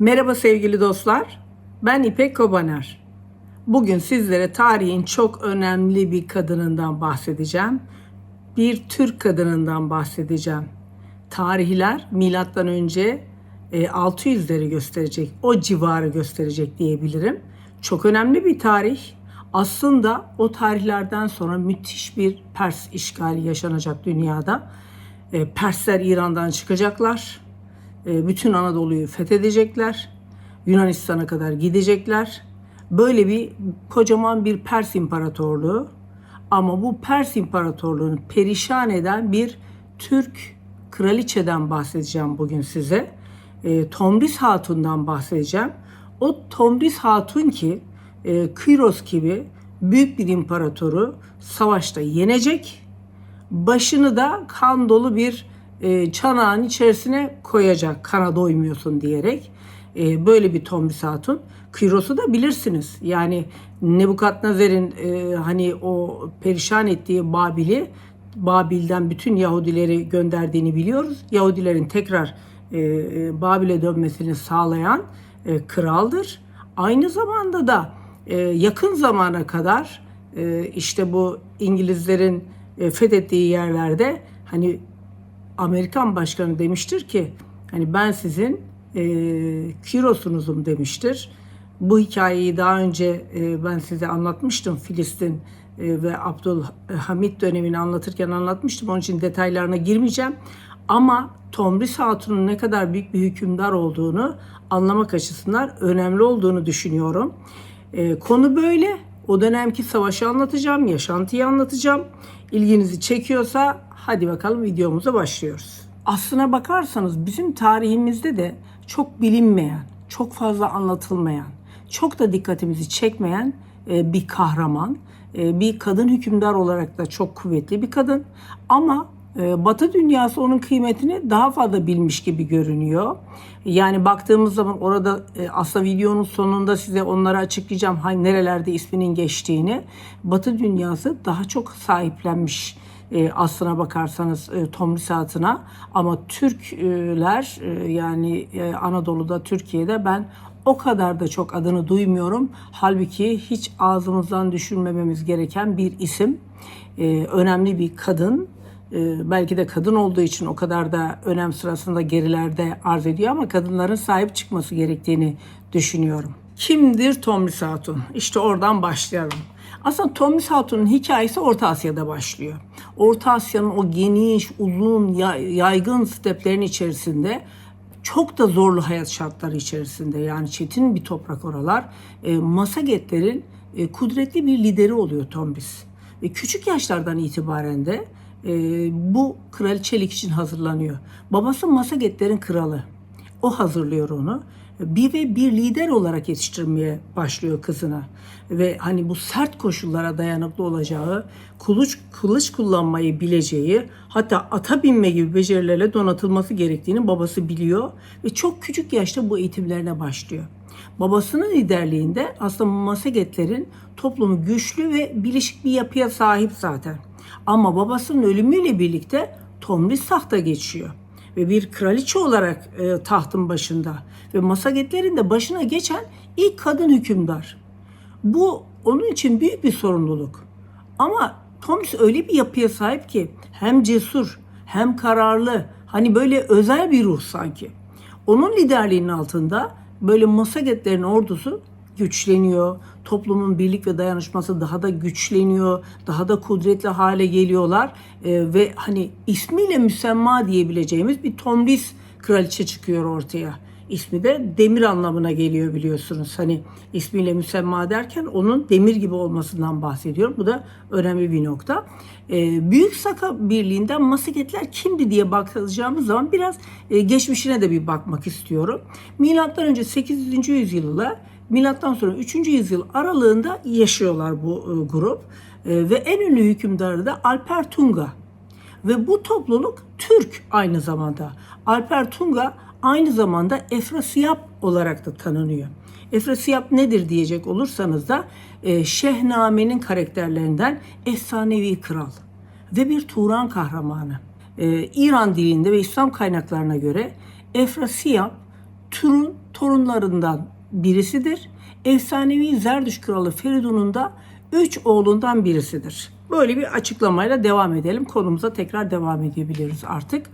Merhaba sevgili dostlar. Ben İpek Kobaner. Bugün sizlere tarihin çok önemli bir kadınından bahsedeceğim. Bir Türk kadınından bahsedeceğim. Tarihler milattan önce e, 600'leri gösterecek, o civarı gösterecek diyebilirim. Çok önemli bir tarih. Aslında o tarihlerden sonra müthiş bir Pers işgali yaşanacak dünyada. E, Persler İran'dan çıkacaklar. E, bütün Anadolu'yu fethedecekler. Yunanistan'a kadar gidecekler. Böyle bir kocaman bir Pers İmparatorluğu ama bu Pers İmparatorluğu'nu perişan eden bir Türk kraliçeden bahsedeceğim bugün size. E, Tomris Hatun'dan bahsedeceğim. O Tomris Hatun ki e, Kyros gibi büyük bir imparatoru savaşta yenecek başını da kan dolu bir e, çanağın içerisine koyacak kana doymuyorsun diyerek e, böyle bir Tomris Hatun. Kyros'u da bilirsiniz. Yani Nebukadnezar'ın e, hani o perişan ettiği Babil'i Babil'den bütün Yahudileri gönderdiğini biliyoruz. Yahudilerin tekrar e, e, Babil'e dönmesini sağlayan e, kraldır. Aynı zamanda da e, yakın zamana kadar e, işte bu İngilizlerin e, fethettiği yerlerde hani Amerikan başkanı demiştir ki hani ben sizin e, Kiros'unuzum demiştir. Bu hikayeyi daha önce e, ben size anlatmıştım Filistin e, ve Abdülhamit dönemini anlatırken anlatmıştım. Onun için detaylarına girmeyeceğim. Ama Tomris Hatun'un ne kadar büyük bir hükümdar olduğunu anlamak açısından önemli olduğunu düşünüyorum. E, konu böyle. O dönemki savaşı anlatacağım, yaşantıyı anlatacağım. İlginizi çekiyorsa hadi bakalım videomuza başlıyoruz. Aslına bakarsanız bizim tarihimizde de çok bilinmeyen, çok fazla anlatılmayan, çok da dikkatimizi çekmeyen e, bir kahraman, e, bir kadın hükümdar olarak da çok kuvvetli bir kadın. Ama Batı dünyası onun kıymetini daha fazla bilmiş gibi görünüyor. Yani baktığımız zaman orada aslında videonun sonunda size onları açıklayacağım. Hani nerelerde isminin geçtiğini. Batı dünyası daha çok sahiplenmiş e, aslına bakarsanız e, Tomris Hatun'a ama Türkler e, yani e, Anadolu'da Türkiye'de ben o kadar da çok adını duymuyorum. Halbuki hiç ağzımızdan düşürmememiz gereken bir isim. E, önemli bir kadın. E, belki de kadın olduğu için o kadar da önem sırasında gerilerde arz ediyor ama kadınların sahip çıkması gerektiğini düşünüyorum. Kimdir Tomris Hatun? İşte oradan başlayalım. Aslında Tomris Hatun'un hikayesi Orta Asya'da başlıyor. Orta Asya'nın o geniş, uzun, yaygın steplerin içerisinde çok da zorlu hayat şartları içerisinde yani çetin bir toprak oralar. E, Masagetlerin e, kudretli bir lideri oluyor Tomris. E, küçük yaşlardan itibaren de e, bu kraliçelik için hazırlanıyor. Babası Masagetlerin kralı. O hazırlıyor onu bir ve bir lider olarak yetiştirmeye başlıyor kızına. Ve hani bu sert koşullara dayanıklı olacağı, kılıç, kılıç kullanmayı bileceği, hatta ata binme gibi becerilerle donatılması gerektiğini babası biliyor ve çok küçük yaşta bu eğitimlerine başlıyor. Babasının liderliğinde aslında Masagetlerin toplumu güçlü ve bilişik bir yapıya sahip zaten. Ama babasının ölümüyle birlikte Tomris tahta geçiyor ve bir kraliçe olarak e, tahtın başında ve Masagetlerin de başına geçen ilk kadın hükümdar. Bu onun için büyük bir sorumluluk. Ama Thomas öyle bir yapıya sahip ki hem cesur hem kararlı hani böyle özel bir ruh sanki. Onun liderliğinin altında böyle Masagetlerin ordusu güçleniyor. Toplumun birlik ve dayanışması daha da güçleniyor. Daha da kudretli hale geliyorlar. E, ve hani ismiyle müsemma diyebileceğimiz bir Tomris kraliçe çıkıyor ortaya. İsmi de demir anlamına geliyor biliyorsunuz. Hani ismiyle müsemma derken onun demir gibi olmasından bahsediyorum. Bu da önemli bir nokta. Ee, Büyük Saka Birliği'nden Masiketler kimdi diye bakacağımız zaman biraz e, geçmişine de bir bakmak istiyorum. Milattan önce 800. yüzyılda milattan sonra 3. yüzyıl aralığında yaşıyorlar bu e, grup. E, ve en ünlü hükümdarı da Alper Tunga. Ve bu topluluk Türk aynı zamanda. Alper Tunga aynı zamanda Efrasiyap olarak da tanınıyor. Efrasiyap nedir diyecek olursanız da e, Şehname'nin karakterlerinden efsanevi kral ve bir Turan kahramanı. İran dilinde ve İslam kaynaklarına göre Efrasiyap Türün torunlarından birisidir. Efsanevi Zerdüş kralı Feridun'un da üç oğlundan birisidir. Böyle bir açıklamayla devam edelim. Konumuza tekrar devam edebiliriz artık.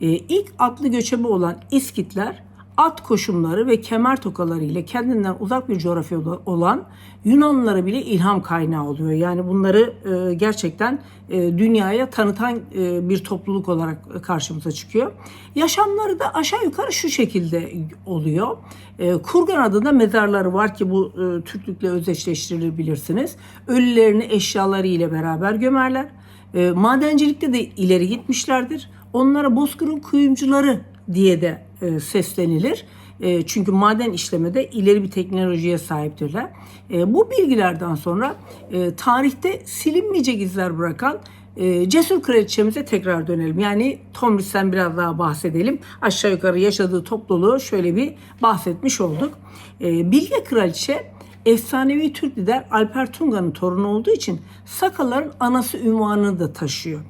Ee, ilk atlı göçebe olan İskitler at koşumları ve kemer tokaları ile kendinden uzak bir coğrafyada olan Yunanlılara bile ilham kaynağı oluyor. Yani bunları e, gerçekten e, dünyaya tanıtan e, bir topluluk olarak karşımıza çıkıyor. Yaşamları da aşağı yukarı şu şekilde oluyor. E, Kurgan adında mezarları var ki bu e, Türklükle özdeşleştirilir bilirsiniz. Ölülerini eşyaları ile beraber gömerler. E, madencilikte de ileri gitmişlerdir. Onlara bozkırın kuyumcuları diye de e, seslenilir. E, çünkü maden işlemede ileri bir teknolojiye sahiptirler. E, bu bilgilerden sonra e, tarihte silinmeyecek izler bırakan e, cesur kraliçemize tekrar dönelim. Yani Tomris'ten biraz daha bahsedelim. Aşağı yukarı yaşadığı topluluğu şöyle bir bahsetmiş olduk. E, Bilge kraliçe efsanevi Türk lider Alper Tunga'nın torunu olduğu için Sakaların anası ünvanını da taşıyor.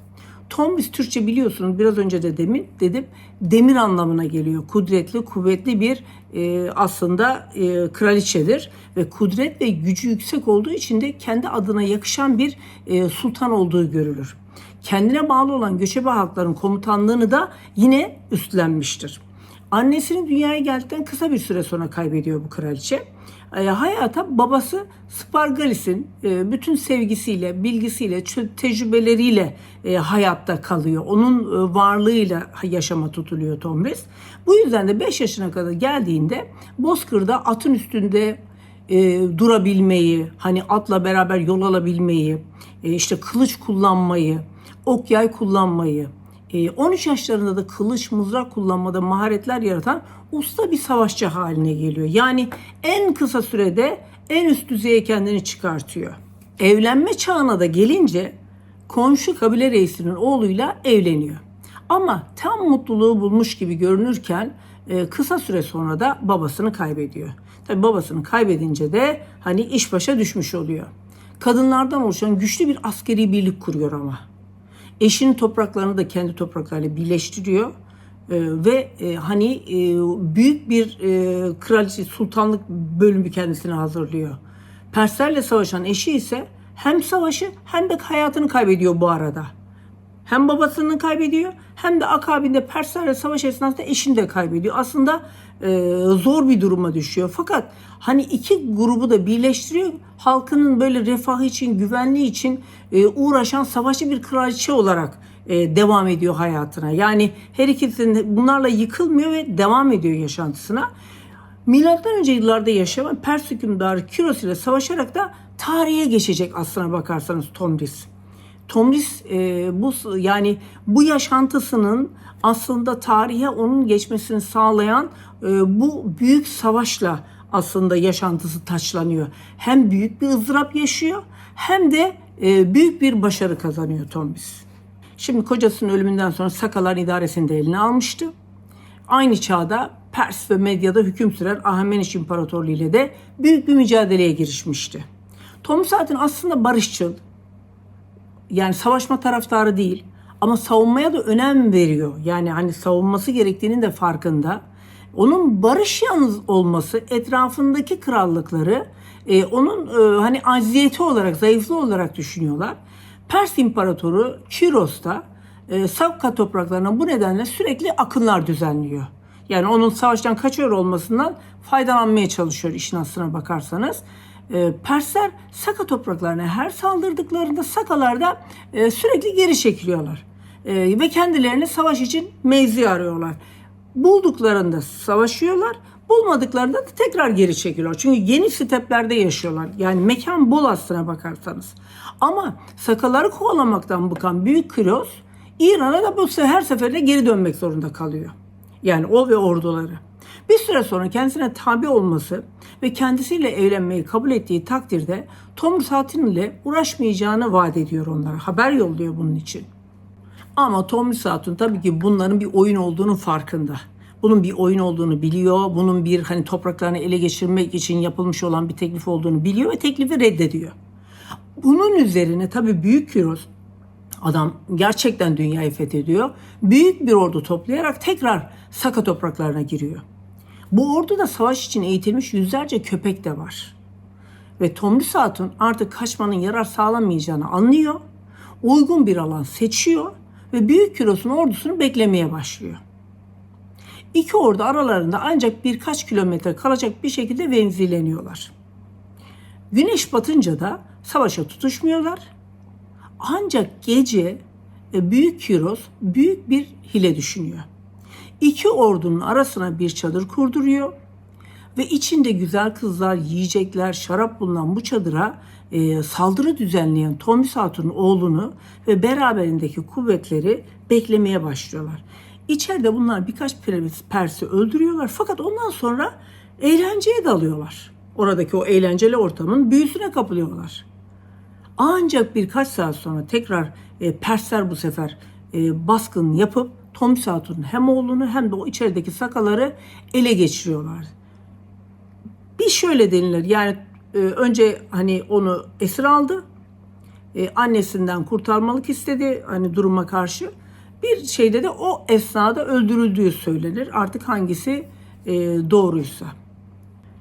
Tomris Türkçe biliyorsunuz biraz önce de demin dedim demir anlamına geliyor. Kudretli, kuvvetli bir e, aslında e, kraliçedir ve kudret ve gücü yüksek olduğu için de kendi adına yakışan bir e, sultan olduğu görülür. Kendine bağlı olan göçebe halkların komutanlığını da yine üstlenmiştir. Annesini dünyaya geldikten kısa bir süre sonra kaybediyor bu kraliçe. E, hayata babası Spargalis'in e, bütün sevgisiyle, bilgisiyle, tecrübeleriyle e, hayatta kalıyor. Onun e, varlığıyla yaşama tutuluyor Tomris. Bu yüzden de 5 yaşına kadar geldiğinde Bozkır'da atın üstünde e, durabilmeyi, hani atla beraber yol alabilmeyi, e, işte kılıç kullanmayı, ok yay kullanmayı, 13 yaşlarında da kılıç, mızrak kullanmada maharetler yaratan usta bir savaşçı haline geliyor. Yani en kısa sürede en üst düzeye kendini çıkartıyor. Evlenme çağına da gelince komşu kabile reisinin oğluyla evleniyor. Ama tam mutluluğu bulmuş gibi görünürken e, kısa süre sonra da babasını kaybediyor. Tabi babasını kaybedince de hani iş başa düşmüş oluyor. Kadınlardan oluşan güçlü bir askeri birlik kuruyor ama. Eşinin topraklarını da kendi topraklarıyla birleştiriyor. Ee, ve e, hani e, büyük bir e, kraliçe sultanlık bölümü kendisine hazırlıyor. Perslerle savaşan eşi ise hem savaşı hem de hayatını kaybediyor bu arada. Hem babasını kaybediyor hem de akabinde Perslerle savaş esnasında eşini de kaybediyor. Aslında e, zor bir duruma düşüyor. Fakat hani iki grubu da birleştiriyor. Halkının böyle refahı için, güvenliği için e, uğraşan savaşçı bir kraliçe olarak e, devam ediyor hayatına. Yani her ikisinin bunlarla yıkılmıyor ve devam ediyor yaşantısına. Milattan önce yıllarda yaşayan Pers hükümdarı Kiros ile savaşarak da tarihe geçecek aslına bakarsanız Tomris. Tomris e, bu yani bu yaşantısının aslında tarihe onun geçmesini sağlayan e, bu büyük savaşla aslında yaşantısı taçlanıyor. Hem büyük bir ızdırap yaşıyor hem de e, büyük bir başarı kazanıyor Tomris. Şimdi kocasının ölümünden sonra Sakalar idaresini de eline almıştı. Aynı çağda Pers ve medyada hüküm süren Ahemeniş İmparatorluğu ile de büyük bir mücadeleye girişmişti. Tom zaten aslında barışçıl, yani savaşma taraftarı değil ama savunmaya da önem veriyor. Yani hani savunması gerektiğinin de farkında. Onun barış yalnız olması etrafındaki krallıkları e, onun e, hani aziyeti olarak, zayıflığı olarak düşünüyorlar. Pers İmparatoru Kiros da e, Savka topraklarına bu nedenle sürekli akınlar düzenliyor. Yani onun savaştan kaçıyor olmasından faydalanmaya çalışıyor işin aslına bakarsanız. E, Persler Saka topraklarına her saldırdıklarında Sakalar da e, sürekli geri çekiliyorlar. E, ve kendilerini savaş için mevzi arıyorlar. Bulduklarında savaşıyorlar, bulmadıklarında da tekrar geri çekiliyorlar. Çünkü yeni steplerde yaşıyorlar. Yani mekan bol aslına bakarsanız. Ama Sakaları kovalamaktan bıkan Büyük Kiros İran'a da bu her seferinde geri dönmek zorunda kalıyor. Yani o ve orduları. Bir süre sonra kendisine tabi olması ve kendisiyle evlenmeyi kabul ettiği takdirde Tomris Hatun ile uğraşmayacağını vaat ediyor onlara. Haber yolluyor bunun için. Ama Tomris Hatun tabii ki bunların bir oyun olduğunu farkında. Bunun bir oyun olduğunu biliyor. Bunun bir hani topraklarını ele geçirmek için yapılmış olan bir teklif olduğunu biliyor ve teklifi reddediyor. Bunun üzerine tabii Büyük Kiros adam gerçekten dünyayı fethediyor. Büyük bir ordu toplayarak tekrar Saka topraklarına giriyor. Bu orduda savaş için eğitilmiş yüzlerce köpek de var. Ve Tomris Hatun artık kaçmanın yarar sağlamayacağını anlıyor. Uygun bir alan seçiyor ve Büyük Kiros'un ordusunu beklemeye başlıyor. İki ordu aralarında ancak birkaç kilometre kalacak bir şekilde menzilleniyorlar. Güneş batınca da savaşa tutuşmuyorlar. Ancak gece Büyük Kiros büyük bir hile düşünüyor. İki ordunun arasına bir çadır kurduruyor ve içinde güzel kızlar, yiyecekler, şarap bulunan bu çadıra e, saldırı düzenleyen Tomris Hatun'un oğlunu ve beraberindeki kuvvetleri beklemeye başlıyorlar. İçeride bunlar birkaç Pers- Pers'i öldürüyorlar fakat ondan sonra eğlenceye dalıyorlar. Oradaki o eğlenceli ortamın büyüsüne kapılıyorlar. Ancak birkaç saat sonra tekrar e, Persler bu sefer e, baskın yapıp Tomris Hatun'un hem oğlunu hem de o içerideki sakaları ele geçiriyorlar. Bir şöyle denilir yani e, önce hani onu esir aldı. E, annesinden kurtarmalık istedi hani duruma karşı. Bir şeyde de o esnada öldürüldüğü söylenir. Artık hangisi e, doğruysa.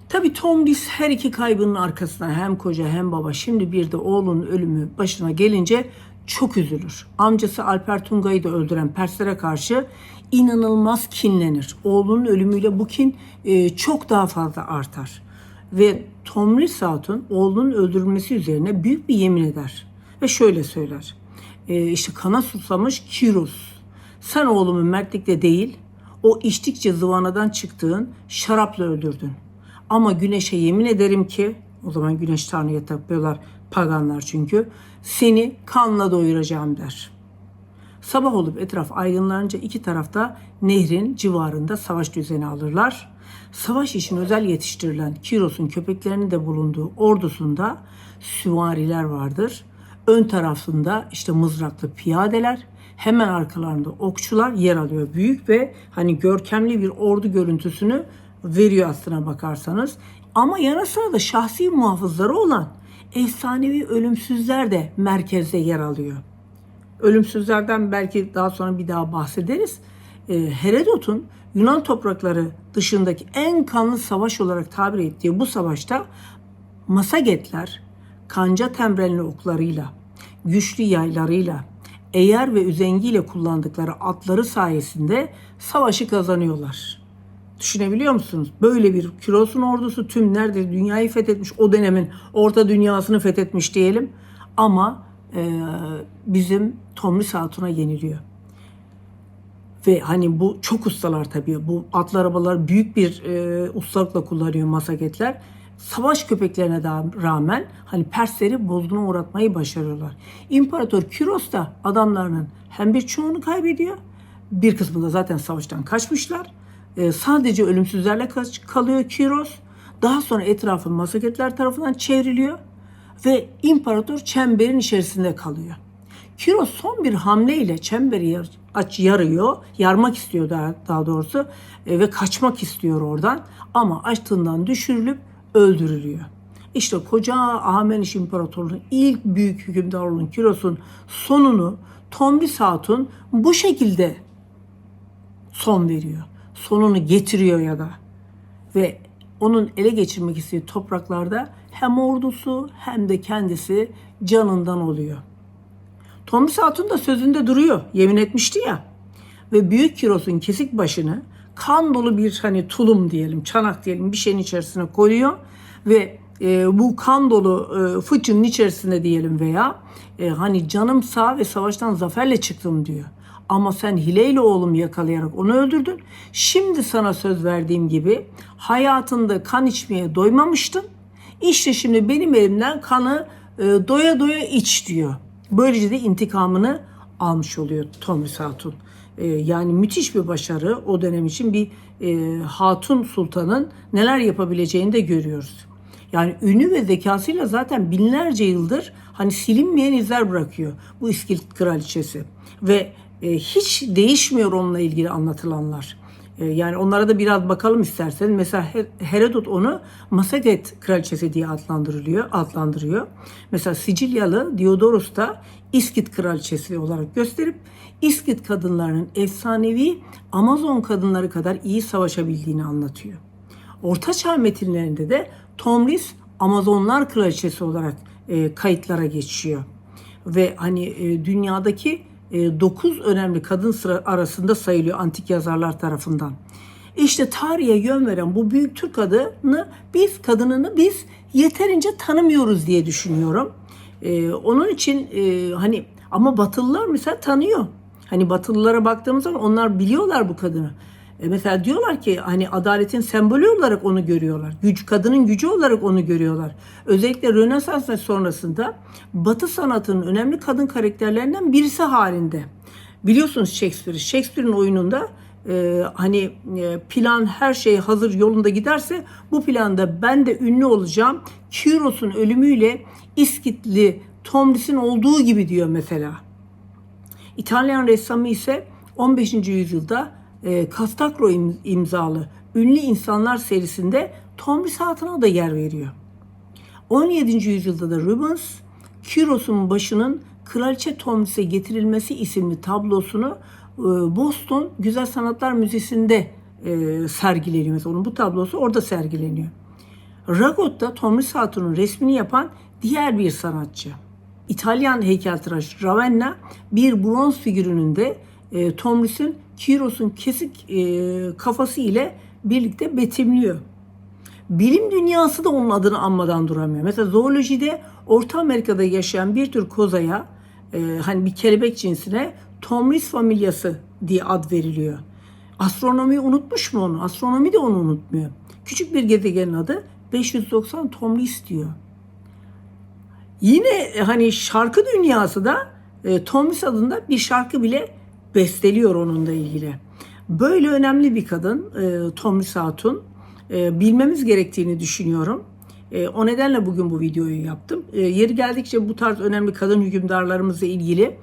Tabi Tomris her iki kaybının arkasına hem koca hem baba şimdi bir de oğlunun ölümü başına gelince çok üzülür. Amcası Alper Tunga'yı da öldüren Perslere karşı inanılmaz kinlenir. Oğlunun ölümüyle bu kin e, çok daha fazla artar. Ve Tomris Hatun oğlunun öldürülmesi üzerine büyük bir yemin eder. Ve şöyle söyler. E, işte kana susamış Kiros. Sen oğlumu mertlikle değil, o içtikçe zıvanadan çıktığın şarapla öldürdün. Ama güneşe yemin ederim ki, o zaman güneş tanrıya tapıyorlar paganlar çünkü, seni kanla doyuracağım der. Sabah olup etraf aydınlanınca iki tarafta nehrin civarında savaş düzeni alırlar. Savaş için özel yetiştirilen Kiros'un köpeklerinin de bulunduğu ordusunda süvariler vardır. Ön tarafında işte mızraklı piyadeler, hemen arkalarında okçular yer alıyor. Büyük ve hani görkemli bir ordu görüntüsünü veriyor aslına bakarsanız. Ama yanı sıra da şahsi muhafızları olan efsanevi ölümsüzler de merkezde yer alıyor. Ölümsüzlerden belki daha sonra bir daha bahsederiz. Ee, Herodot'un Yunan toprakları dışındaki en kanlı savaş olarak tabir ettiği bu savaşta Masagetler kanca tembrenli oklarıyla, güçlü yaylarıyla, eğer ve üzengiyle kullandıkları atları sayesinde savaşı kazanıyorlar. Düşünebiliyor musunuz? Böyle bir Kiros'un ordusu tüm nerede dünyayı fethetmiş, o dönemin orta dünyasını fethetmiş diyelim. Ama e, bizim Tomris Hatun'a yeniliyor. Ve hani bu çok ustalar tabii. Bu atlı arabalar büyük bir e, ustalıkla kullanıyor masaketler. Savaş köpeklerine da rağmen hani Persleri bozguna uğratmayı başarıyorlar. İmparator Kiros da adamlarının hem bir çoğunu kaybediyor. Bir kısmı da zaten savaştan kaçmışlar. E, sadece ölümsüzlerle kalıyor Kiros. Daha sonra etrafı masaketler tarafından çevriliyor ve imparator çemberin içerisinde kalıyor. Kiros son bir hamleyle çemberi yar, aç yarıyor, yarmak istiyor daha, daha doğrusu e, ve kaçmak istiyor oradan ama açtığından düşürülüp öldürülüyor. İşte koca Ahmeniş İmparatorluğu'nun ilk büyük hükümdar olan Kiros'un sonunu Tomris Hatun bu şekilde son veriyor. Sonunu getiriyor ya da ve onun ele geçirmek istediği topraklarda hem ordusu hem de kendisi canından oluyor. Tomris Hatun da sözünde duruyor. Yemin etmişti ya. Ve Büyük Kiros'un kesik başını kan dolu bir hani tulum diyelim, çanak diyelim bir şeyin içerisine koyuyor ve e, bu kan dolu e, fıçının içerisinde diyelim veya e, hani canım sağ ve savaştan zaferle çıktım diyor. Ama sen hileyle oğlumu yakalayarak onu öldürdün. Şimdi sana söz verdiğim gibi hayatında kan içmeye doymamıştın. İşte şimdi benim elimden kanı e, doya doya iç diyor. Böylece de intikamını almış oluyor Tomris Hatun. E, yani müthiş bir başarı o dönem için bir e, Hatun Sultan'ın neler yapabileceğini de görüyoruz. Yani ünü ve zekasıyla zaten binlerce yıldır hani silinmeyen izler bırakıyor bu İskilt kraliçesi. Ve hiç değişmiyor onunla ilgili anlatılanlar. E, yani onlara da biraz bakalım istersen. Mesela Her- Herodot onu Masaget kraliçesi diye adlandırılıyor, adlandırıyor. Mesela Sicilyalı Diodorus da İskit kraliçesi olarak gösterip İskit kadınlarının efsanevi Amazon kadınları kadar iyi savaşabildiğini anlatıyor. Orta Çağ metinlerinde de Tomris Amazonlar Kraliçesi olarak e, kayıtlara geçiyor. Ve hani e, dünyadaki 9 önemli kadın sıra arasında sayılıyor antik yazarlar tarafından. İşte tarihe yön veren bu büyük Türk kadını biz kadınını biz yeterince tanımıyoruz diye düşünüyorum. Ee, onun için e, hani ama Batılılar mesela tanıyor. Hani Batılılara baktığımız zaman onlar biliyorlar bu kadını. E, mesela diyorlar ki hani adaletin sembolü olarak onu görüyorlar. Güç kadının gücü olarak onu görüyorlar. Özellikle Rönesans ve sonrasında Batı sanatının önemli kadın karakterlerinden birisi halinde. Biliyorsunuz Shakespeare'i. Shakespeare'in oyununda e, hani e, plan her şey hazır yolunda giderse bu planda ben de ünlü olacağım. Kiros'un ölümüyle İskitli Tomris'in olduğu gibi diyor mesela. İtalyan ressamı ise 15. yüzyılda e, Castacro im- imzalı Ünlü İnsanlar serisinde Tomris hatına da yer veriyor. 17. yüzyılda da Rubens, Kiros'un başının Kraliçe Tomris'e getirilmesi isimli tablosunu e, Boston Güzel Sanatlar Müzesi'nde e, sergileniyor. Mesela onun bu tablosu orada sergileniyor. Ragotta Tomris Hatun'un resmini yapan diğer bir sanatçı. İtalyan heykeltıraş Ravenna bir bronz figürünün de e, Tomris'in Kiros'un kesik e, kafası ile birlikte betimliyor. Bilim dünyası da onun adını anmadan duramıyor. Mesela zoolojide Orta Amerika'da yaşayan bir tür kozaya e, hani bir kelebek cinsine Tomris familyası diye ad veriliyor. Astronomiyi unutmuş mu onu? Astronomi de onu unutmuyor. Küçük bir gezegenin adı 590 Tomris diyor. Yine e, hani şarkı dünyası da e, Tomris adında bir şarkı bile besteliyor onunla ilgili. Böyle önemli bir kadın e, Tomris Hatun. E, bilmemiz gerektiğini düşünüyorum. E, o nedenle bugün bu videoyu yaptım. E, yeri geldikçe bu tarz önemli kadın hükümdarlarımızla ilgili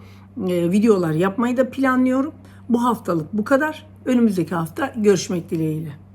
e, videolar yapmayı da planlıyorum. Bu haftalık bu kadar. Önümüzdeki hafta görüşmek dileğiyle.